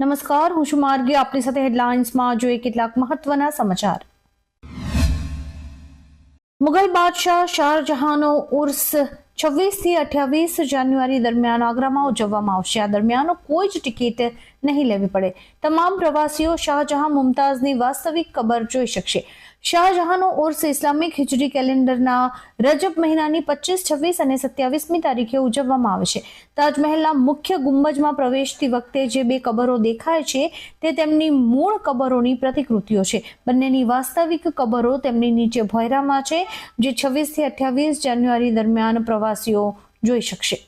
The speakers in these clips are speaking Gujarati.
નમસ્કાર, હું છું માર્ગી. આપની સાથે હેડલાઇન્સમાં જોઈએ કેટલાક મહત્વના સમાચાર. મુગલ બાદશાહ શાહજહાંનો ઉર્સ છવ્વીસથી અઠ્યાવીસ જાન્યુઆરી દરમિયાન આગ્રામાં ઉજવવામાં આવશે. આ દરમિયાન કોઈ જ ટિકિટ નહીં લેવી પડે. તમામ પ્રવાસીઓ શાહજહાં મુમતાઝની વાસ્તવિક કબર જોઈ શકશે. શાહજહાંનો ઉર્સ ઇસ્લામિક હિજરી કેલેન્ડરના રજબ મહિનાની પચીસ છવ્વીસ અને સત્યાવીસમી તારીખે ઉજવવામાં આવે છે. તાજમહેલના મુખ્ય ગુંબજમાં પ્રવેશતી વખતે જે બે કબરો દેખાય છે, તે તેમની મૂળ કબરોની પ્રતિકૃતિઓ છે. બંનેની વાસ્તવિક કબરો તેમની નીચે ભોયરામાં છે, જે છવ્વીસથી અઠ્યાવીસ જાન્યુઆરી દરમિયાન પ્રવાસીઓ જોઈ શકશે.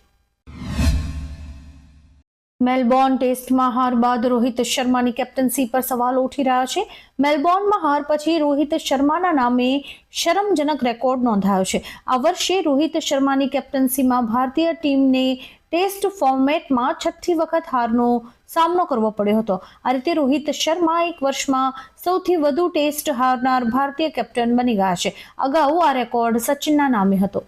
મેલબોર્ન ટેસ્ટમાં હાર બાદ રોહિત શર્માની કેપ્ટન્સી પર સવાલ ઉઠી રહ્યા છે. મેલબોર્નમાં હાર પછી રોહિત શર્માના નામે શરમજનક રેકોર્ડ નોંધાયો છે. આ વર્ષે રોહિત શર્માની કેપ્ટન્સીમાં ભારતીય ટીમને ટેસ્ટ ફોર્મેટમાં છઠ્ઠી વખત હારનો સામનો કરવો પડ્યો હતો. આ રીતે રોહિત શર્મા એક વર્ષમાં સૌથી વધુ ટેસ્ટ હારનાર ભારતીય કેપ્ટન બની ગયા છે. અગાઉ આ રેકોર્ડ સચિનના નામે હતો.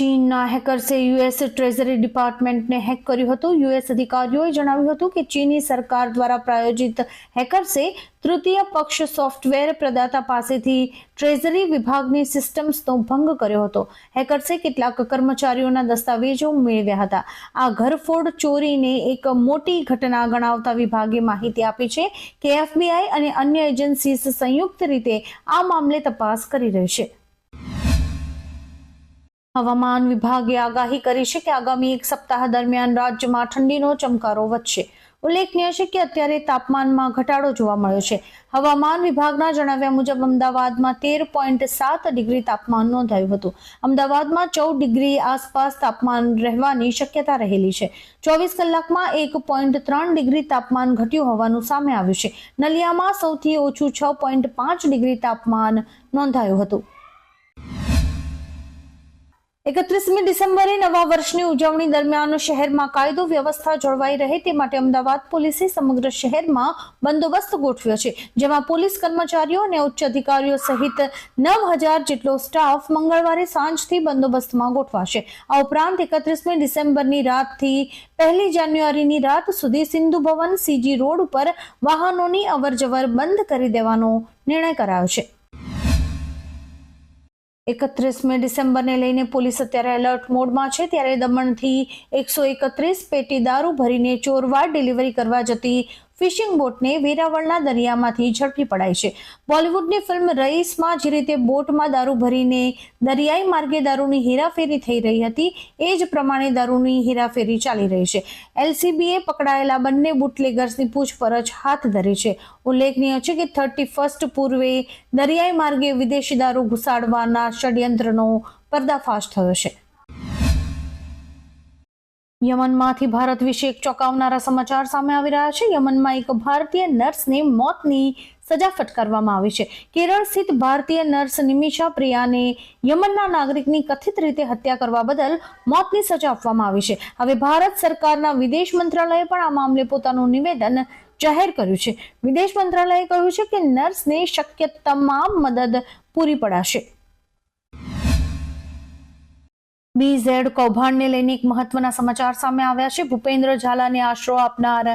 ચીનના હેકર્સે યુએસ ટ્રેઝરી ડિપાર્ટમેન્ટને હેક કર્યું હતું. યુએસ અધિકારીઓએ જણાવ્યું હતું કે ચીની સરકાર દ્વારા પ્રાયોજિત હેકર્સે તૃતીય પક્ષ સોફ્ટવેર પ્રદાતા પાસેથી ટ્રેઝરી વિભાગની સિસ્ટમ્સનો ભંગ કર્યો હતો. હેકર્સે કેટલાક કર્મચારીઓના દસ્તાવેજો મેળવ્યા હતા. આ ઘરફોડ ચોરીને એક મોટી ઘટના ગણાવતા વિભાગે માહિતી આપી છે કે એફબીઆઈ અને અન્ય એજન્સીસ સંયુક્ત રીતે આ મામલે તપાસ કરી રહી છે. હવામાન વિભાગે આગાહી કરી છે કે આગામી એક સપ્તાહ દરમિયાન રાજ્યમાં ઠંડીનો ચમકારો વધશે. ઉલ્લેખનીય છે કે અત્યારે તાપમાનમાં ઘટાડો જોવા મળ્યો છે. હવામાન વિભાગના જણાવ્યા મુજબ અમદાવાદમાં તેર પોઈન્ટ સાત ડિગ્રી તાપમાન નોંધાયું હતું. અમદાવાદમાં ચૌદ ડિગ્રી આસપાસ તાપમાન રહેવાની શક્યતા રહેલી છે. ચોવીસ કલાકમાં એક પોઈન્ટ ત્રણ ડિગ્રી તાપમાન ઘટ્યું હોવાનું સામે આવ્યું છે. નલિયામાં સૌથી ઓછું છ પોઈન્ટ પાંચ ડિગ્રી તાપમાન નોંધાયું હતું. એકત્રીસમી ડિસેમ્બરે નવા વર્ષની ઉજવણી દરમિયાન શહેરમાં કાયદો વ્યવસ્થા જળવાઈ રહે તે માટે અમદાવાદ પોલીસે સમગ્ર શહેરમાં બંદોબસ્ત ગોઠવ્યો છે, જેમાં પોલીસ કર્મચારીઓ અને ઉચ્ચ અધિકારીઓ સહિત નવ હજાર જેટલો સ્ટાફ મંગળવારે સાંજથી બંદોબસ્તમાં ગોઠવાશે. આ ઉપરાંત એકત્રીસમી ડિસેમ્બરની રાતથી પહેલી જાન્યુઆરીની રાત સુધી સિંધુ ભવન, સીજી રોડ ઉપર વાહનોની અવરજવર બંધ કરી દેવાનો નિર્ણય કરાયો છે. એકત્રીસમી ડિસેમ્બરને લઈને પોલીસ અત્યારે એલર્ટ મોડમાં છે. ત્યારે દમણથી એકસો એકત્રીસ પેટી દારૂ ભરીને ચોરવાડ ડિલિવરી કરવા જતી ફિશિંગ બોટને વેરાવળના દરિયામાંથી ઝડપી પડાઈ છે. બોલિવૂડની ફિલ્મ રઈસમાં જે રીતે બોટમાં દારૂ ભરીને દરિયાઈ માર્ગે દારૂની હેરાફેરી થઈ રહી હતી, એ જ પ્રમાણે દારૂની હેરાફેરી ચાલી રહી છે. એલસીબીએ પકડાયેલા બંને બુટલેગર્સની પૂછપરછ હાથ ધરી છે. ઉલ્લેખનીય છે કે થર્ટી ફર્સ્ટ પૂર્વે દરિયાઈ માર્ગે વિદેશી દારૂ ઘુસાડવાના ષડયંત્રનો પર્દાફાશ થયો છે. યમનમાંથી ભારત વિશે એક ચોંકાવનારા સમાચાર સામે આવી રહ્યા છે. યમનમાં એક ભારતીય નર્સને મોતની સજા ફટકારવામાં આવી છે. કેરળ સ્થિત ભારતીય નર્સ નિમિષા પ્રિયાને યમનના નાગરિકની કથિત રીતે હત્યા કરવા બદલ મોતની સજા આપવામાં આવી છે. હવે ભારત સરકારના વિદેશ મંત્રાલયે પણ આ મામલે પોતાનું નિવેદન જાહેર કર્યું છે. વિદેશ મંત્રાલયે કહ્યું છે કે નર્સને શક્ય તમામ મદદ પૂરી પડાશે. બીઝેડ કૌભાંડને લઈને એક મહત્વના સમાચાર સામે આવ્યા છે. ભૂપેન્દ્ર ઝાલાને આશરો આપનાર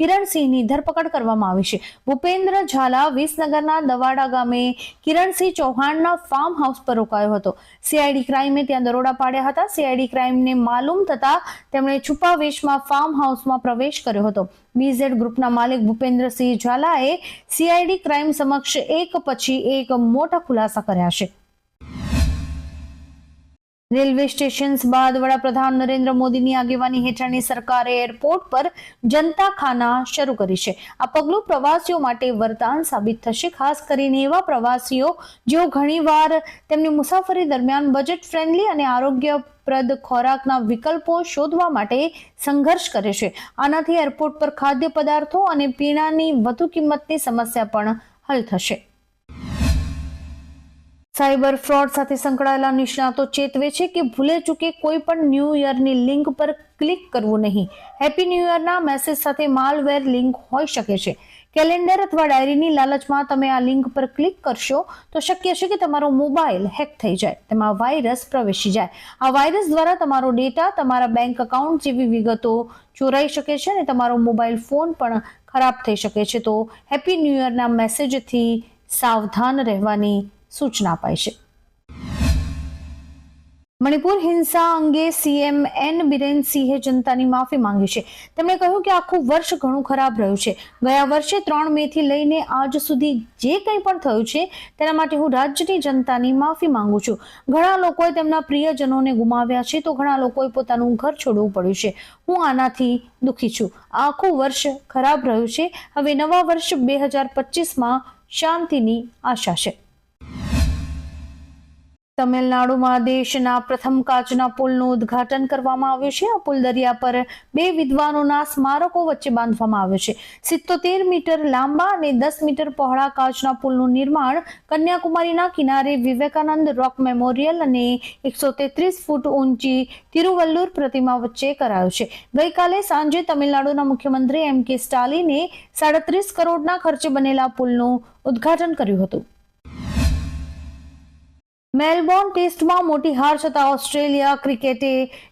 કિરણસિંહની ધરપકડ કરવામાં આવી છે. ભૂપેન્દ્ર ઝાલા વિસનગરના દવાડા ગામે કિરણસિંહ ચૌહાણના ફાર્મ હાઉસ પર રોકાયો હતો. સીઆઈડી ક્રાઇમે ત્યાં દરોડા પાડ્યા હતા. સીઆઈડી ક્રાઇમને માલુમ થતા તેમણે છુપા વેશમાં ફાર્મ હાઉસમાં પ્રવેશ કર્યો હતો. બીઝેડ ગ્રુપના માલિક ભૂપેન્દ્રસિંહ ઝાલાએ સીઆઈડી ક્રાઇમ સમક્ષ એક પછી એક મોટા ખુલાસા કર્યા છે. રેલવે સ્ટેશન્સ બાદ વડાપ્રધાન નરેન્દ્ર મોદીની આગેવાની હેઠળની સરકારે એરપોર્ટ પર જનતા ખાના શરૂ કરી છે. આ પગલું પ્રવાસીઓ માટે વરદાન સાબિત થશે, ખાસ કરીને એવા પ્રવાસીઓ જેઓ ઘણીવાર તેમની મુસાફરી દરમિયાન બજેટ ફ્રેન્ડલી અને આરોગ્યપ્રદ ખોરાકના વિકલ્પો શોધવા માટે સંઘર્ષ કરે છે. આનાથી એરપોર્ટ પર ખાદ્ય પદાર્થો અને પીણાની વધુ કિંમતની સમસ્યા પણ હલ થશે. સાયબર ફ્રોડ સાથે સંકળાયેલા નિષ્ણાતો ચેતવે છે કે ભૂલે ચૂકે કોઈ પણ ન્યૂ યરની લિંક પર ક્લિક કરવું નહીં. હેપી ન્યૂ યરના મેસેજ સાથે માલવેર લિંક હોઈ શકે છે. કેલેન્ડર અથવા ડાયરીની લાલચમાં તમે આ લિંક પર ક્લિક કરશો તો શક્ય છે કે તમારો મોબાઈલ હેક થઈ જાય, તેમાં વાયરસ પ્રવેશી જાય. આ વાયરસ દ્વારા તમારો ડેટા તમારા બેંક એકાઉન્ટ જેવી વિગતો ચોરાઈ શકે છે અને તમારો મોબાઈલ ફોન પણ ખરાબ થઈ શકે છે. તો હેપી ન્યૂ યરના મેસેજથી સાવધાન રહેવાની સૂચના અપાઈ છે. મણિપુર હિંસા અંગે સીએમ એન બિરેન સિંહે જનતાની માફી માંગી છે. તેમણે કહ્યું કે આખું વર્ષ ઘણું ખરાબ રહ્યું છે. ગયા વર્ષે ત્રણ મે થી લઈને આજ સુધી જે કંઈ પણ થયું છે, તેના માટે હું રાજ્યની જનતાની માફી માંગુ છું. ઘણા લોકોએ તેમના પ્રિયજનોને ગુમાવ્યા છે, તો ઘણા લોકોએ પોતાનું ઘર છોડવું પડ્યું છે. હું આનાથી દુઃખી છું. આખું વર્ષ ખરાબ રહ્યું છે. હવે નવા વર્ષ બે હજાર પચીસમાં શાંતિની આશા છે. તમિલનાડુમાં દેશના પ્રથમ કાચના પુલનું ઉદ્ઘાટન કરવામાં આવ્યું છે. આ પુલ દરિયા પર બે વિદ્વાનોના સ્મારકો વચ્ચે બાંધવામાં આવ્યો છે. સિત્તોતેર મીટર લાંબા અને દસ મીટર પહોળા કાચના પુલનું નિર્માણ કન્યાકુમારીના કિનારે વિવેકાનંદ રોક મેમોરિયલ અને એકસો તેત્રીસ ફૂટ ઊંચી તિરુવલ્લુર પ્રતિમા વચ્ચે કરાયું છે. ગઈકાલે સાંજે તમિલનાડુના મુખ્યમંત્રી એમ કે સ્ટાલિને સાડત્રીસ કરોડના ખર્ચે બનેલા પુલનું ઉદ્ઘાટન કર્યું હતું. મેલબોર્ન ટેસ્ટમાં મોટી હાર છતાં ઓસ્ટ્રેલિયા ક્રિકેટે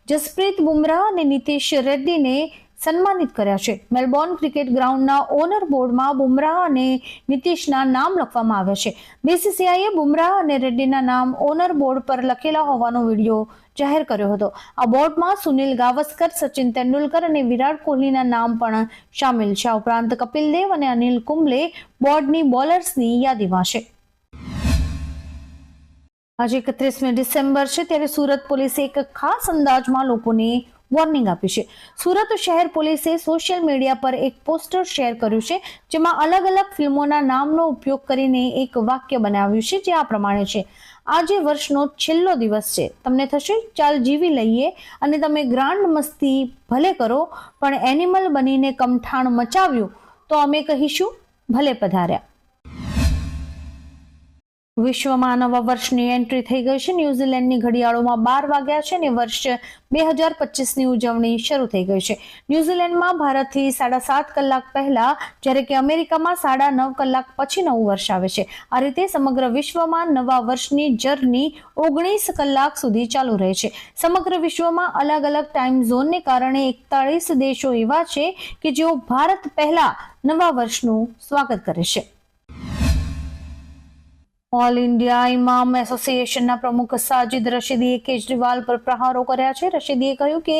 જસપ્રીત બુમરાહ અને નીતિશ રેડ્ડીને સન્માનિત કર્યા છે. મેલબોર્ન ક્રિકેટ ગ્રાઉન્ડના ઓનર બોર્ડમાં બુમરાહ અને નીતિશના નામ લખવામાં આવ્યા છે. બીસીસીઆઈએ બુમરાહ અને રેડ્ડીના નામ ઓનર બોર્ડ પર લખેલા હોવાનો વીડિયો જાહેર કર્યો હતો. આ બોર્ડમાં સુનિલ ગાવસ્કર, સચિન તેંડુલકર અને વિરાટ કોહલીના નામ પણ શામેલ છે. આ ઉપરાંત કપિલ દેવ અને અનિલ કુંબલે બોર્ડની બોલર્સની યાદીમાં છે. આજે એકત્રીસમી ડિસેમ્બર છે ત્યારે સુરત પોલીસે એક ખાસ અંદાજમાં લોકોને વોર્નિંગ આપી છે. સુરત શહેર પોલીસે સોશિયલ મીડિયા પર એક પોસ્ટર શેર કર્યું છે, જેમાં અલગ અલગ ફિલ્મોના નામનો ઉપયોગ કરીને એક વાક્ય બનાવ્યું છે, જે આ પ્રમાણે છે. આજે વર્ષનો છેલ્લો દિવસ છે. તમને થશે, ચાલ જીવી લઈએ અને તમે ગ્રાન્ડ મસ્તી ભલે કરો, પણ એનિમલ બનીને કમઠાણ મચાવ્યું, તો અમે કહીશું, ભલે પધાર્યા. વિશ્વમાં નવા વર્ષની એન્ટ્રી થઈ ગઈ છે. ન્યુઝીલેન્ડની ઘડિયાળોમાં બાર વાગ્યા છે અને વર્ષ બે હજાર પચીસની ઉજવણી શરૂ થઈ ગઈ છે. ન્યુઝીલેન્ડમાં ભારતથી સાડા સાત કલાક પહેલા, જ્યારે કે અમેરિકામાં સાડા નવ કલાક પછી નવું વર્ષ આવે છે. આ રીતે સમગ્ર વિશ્વમાં નવા વર્ષની જર્ની ઓગણીસ કલાક સુધી ચાલુ રહે છે. સમગ્ર વિશ્વમાં અલગ અલગ ટાઈમ ઝોનને કારણે એકતાળીસ દેશો એવા છે કે જેઓ ભારત પહેલા નવા વર્ષનું સ્વાગત કરે છે. ઓલ ઇન્ડિયા ઇમામ એસોસિએશનના પ્રમુખ સાજિદ રશીદીએ કેજરીવાલ પર પ્રહારો કર્યા છે. રશીદીએ કહ્યું કે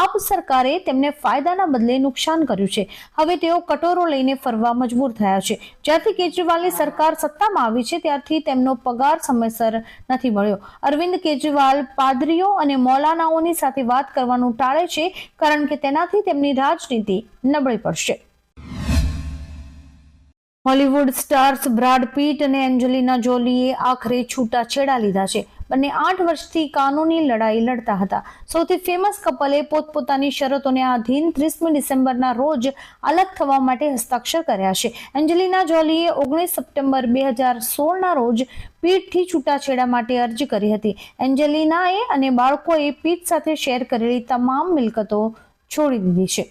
આપ સરકારે તેમને ફાયદાના બદલે નુકસાન કર્યું છે. હવે તેઓ કટોરો લઈને ફરવા મજબૂર થયા છે. જ્યારથી કેજરીવાલની સરકાર સત્તામાં આવી છે, ત્યારથી તેમનો પગાર સમયસર નથી મળ્યો. અરવિંદ કેજરીવાલ પાદરીઓ અને મૌલાનાઓની સાથે વાત કરવાનું ટાળે છે, કારણ કે તેનાથી તેમની રાજનીતિ નબળી પડશે. હોલિવૂડ સ્ટાર્સ બ્રાડ પીટ અને એન્જેલિના જોલીએ આખરે છૂટાછેડા લીધા છે. બંને આઠ વર્ષથી કાનૂની લડાઈ લડતા હતા. સૌથી ફેમસ કપલે પોતપોતાની શરતોને આધીન ત્રીસમી ડિસેમ્બરના રોજ અલગ થવા માટે હસ્તાક્ષર કર્યા છે. એન્જેલિના જોલીએ ઓગણીસ સપ્ટેમ્બર બે હજાર સોળના રોજ પીટથી છૂટાછેડા માટે અરજી કરી હતી. એન્જેલિનાએ અને બાળકોએ પીટ સાથે શેર કરેલી તમામ મિલકતો છોડી દીધી છે.